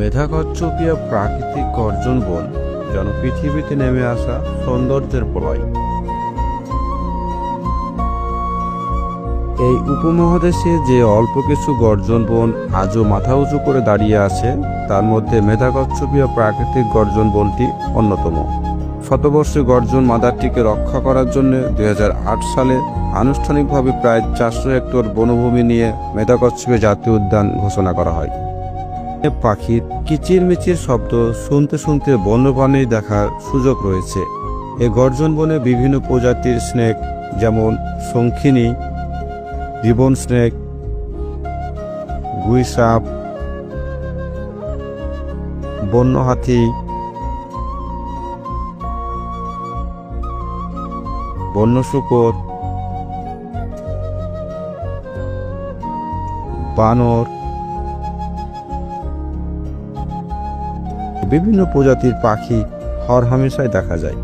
মেধাকচ্ছপীয় প্রাকৃতিক গর্জন বন যেন পৃথিবীতে নেমে আসা সৌন্দর্যের প্রলয়। এই উপমহাদেশে যে অল্প কিছু গর্জন বন আজও মাথা উঁচু করে দাঁড়িয়ে আছে, তার মধ্যে মেধাকচ্ছপীয় প্রাকৃতিক গর্জন বনটি অন্যতম। শতবর্ষী গর্জন মাদারটিকে রক্ষা করার জন্য দুই হাজার আট সালে আনুষ্ঠানিকভাবে প্রায় চারশো হেক্টর বনভূমি নিয়ে মেধাকচ্ছপীয় জাতীয় উদ্যান ঘোষণা করা হয়। পাখির কিচিরমিচির শব্দ শুনতে শুনতে বন্যপ্রাণী দেখার সুযোগ রয়েছে। এ গর্জন বনে বিভিন্ন প্রজাতির স্নেক, যেমন শঙ্খিনী, রিবন স্নেক গুই সাপ বন্য হাতি বন্য শুকর বানর বিভিন্ন প্রজাতির পাখি হর হামেশায় দেখা যায়।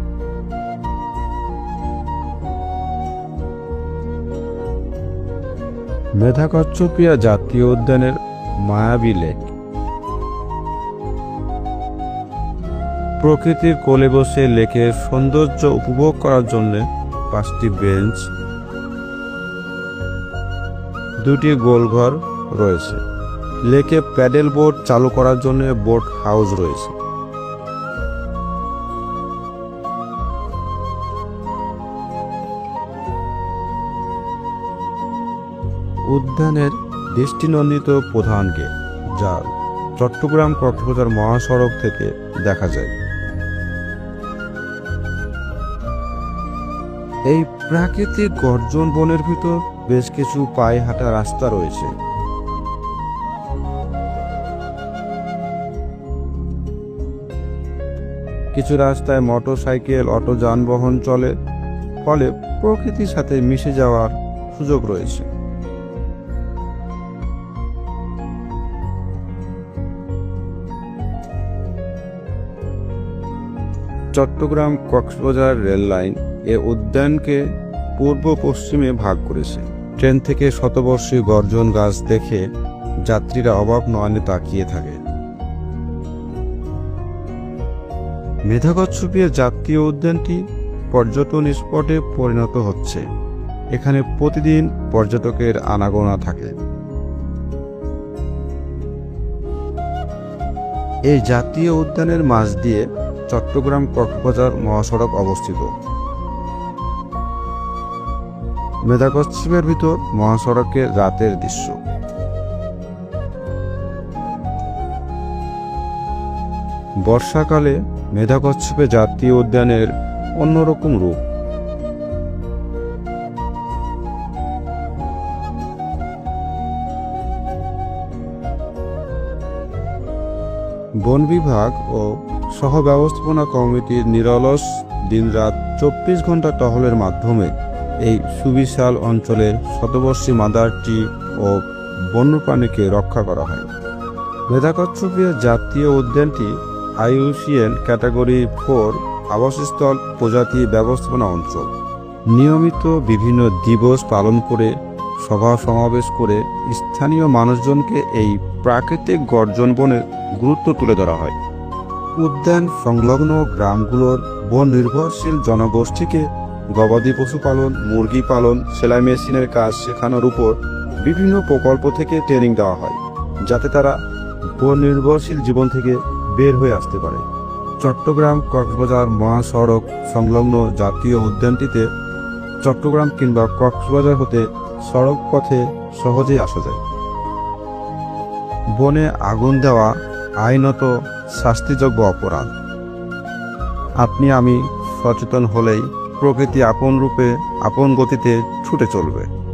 মেধাকচ্ছপিয়া জাতীয় উদ্যানের মায়াবী লেক। প্রকৃতির কোলে বসে লেকের সৌন্দর্য উপভোগ করার জন্য পাঁচটি বেঞ্চ, দুটি গোলঘর রয়েছে। লেকে প্যাডেল বোট চালু করার জন্য বোট হাউস রয়েছে। উদ্যানের দৃষ্টিনন্দিত প্রধান গেট, যা চট্টগ্রাম কক্সবাজার মহাসড়ক থেকে দেখা যায়। এই প্রাকৃতিক গর্জন বনের ভিতর বেশ কিছু পায়ে হাঁটা রাস্তা রয়েছে। কিছু রাস্তায় মোটরসাইকেল, অটো, যানবাহন চলে, ফলে প্রকৃতির সাথে মিশে যাওয়ার সুযোগ রয়েছে। চট্টগ্রাম কক্সবাজার রেল লাইন এ উদ্যানকে পূর্ব পশ্চিমে ভাগ করেছে। ট্রেন থেকে শতবর্ষী গর্জন গাছ দেখে যাত্রীরা অবাক নয়নে তাকিয়ে থাকে। মেধাকচ্ছপীয় জাতীয় উদ্যানটি পর্যটন স্পটে পরিণত হচ্ছে। এখানে প্রতিদিন পর্যটকের আনাগোনা থাকে। এই জাতীয় উদ্যানের মাঝ দিয়ে চট্টগ্রাম কক্সবাজার মহাসড়ক অবস্থিত। মেধাকচ্ছপের ভিতর মহাসড়কের রাতের দৃশ্য। বর্ষাকালে মেধাকচ্ছপে জাতীয় উদ্যানের অন্যরকম রূপ। বন বিভাগ ও সহ ব্যবস্থাপনা কমিটির নিরলস দিনরাত চব্বিশ ঘণ্টা টহলের মাধ্যমে এই সুবিশাল অঞ্চলের শতবর্ষী মাদারটি ও বন্যপ্রাণীকে রক্ষা করা হয়। মেধাকচ্ছপীয় জাতীয় উদ্যানটি আইইউসিএন ক্যাটাগরি ফোর আবাসস্থল প্রজাতি ব্যবস্থাপনা অঞ্চল। নিয়মিত বিভিন্ন দিবস পালন করে, সভা সমাবেশ করে স্থানীয় মানুষজনকে এই প্রাকৃতিক গর্জন বনের গুরুত্ব তুলে ধরা হয়। উদ্যান সংলগ্ন গ্রামগুলোর বন নির্ভরশীল জনগোষ্ঠীকে গবাদি পশু পালন, মুরগি পালন, সেলাই মেশিনের কাজ শেখানোর উপর বিভিন্ন প্রকল্প থেকে ট্রেনিং দেওয়া হয়, যাতে তারা বন নির্ভরশীল জীবন থেকে বের হয়ে আসতে পারে। চট্টগ্রাম কক্সবাজার মহাসড়ক সংলগ্ন জাতীয় উদ্যানটিতে চট্টগ্রাম কিংবা কক্সবাজার হতে সড়ক পথে সহজেই আসা যায়। বনে আগুন দেওয়া আইনত শাস্তিযোগ্য অপরাধ। আপনি আমি সচেতন হলেই প্রকৃতি আপন রূপে আপন গতিতে ছুটে চলবে।